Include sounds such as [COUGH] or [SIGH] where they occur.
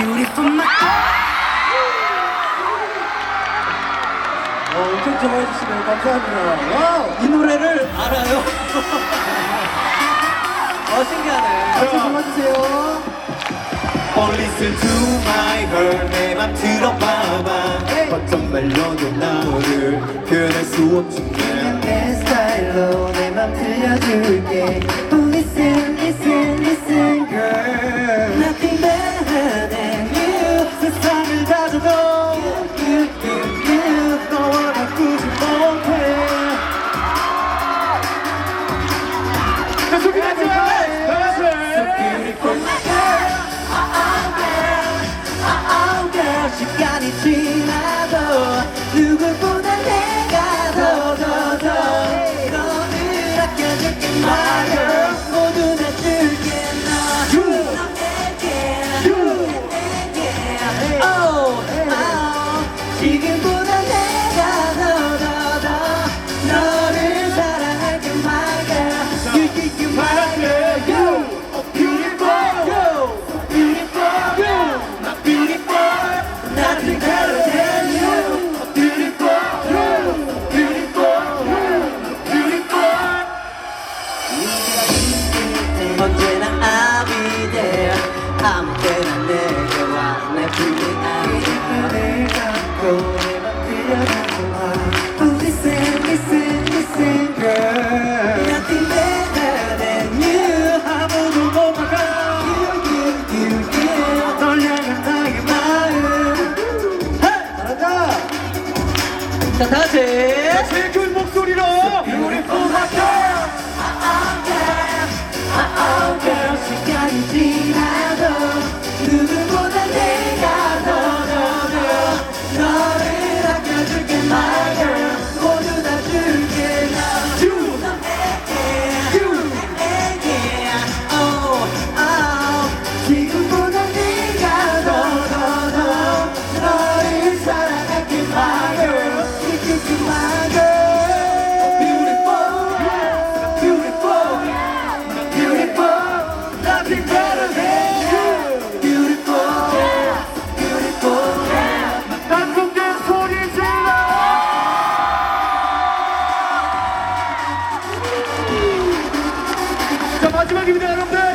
beautiful my 어, 엄청 좋아해 주시네요. 감사합니다. 와우! 이 노래를 알아요? [LAUGHS] 어 신기하네. 같이 불러주세요. Oh listen to my girl 내맘 들어봐봐 어떤 말로도 너를 표현할 수 없지만 지나도 누구 내게 와내 불리하게 갖고 내맘 그려가고 와 Oh listen listen listen girl Nothing better than you 아무도 못 막아 You you you you 떨려간 나의 마음 잘한다 자 다같이 제일 큰 목소리로 Beautiful my girl Oh girl Oh girl 마지막입니다 여러분들.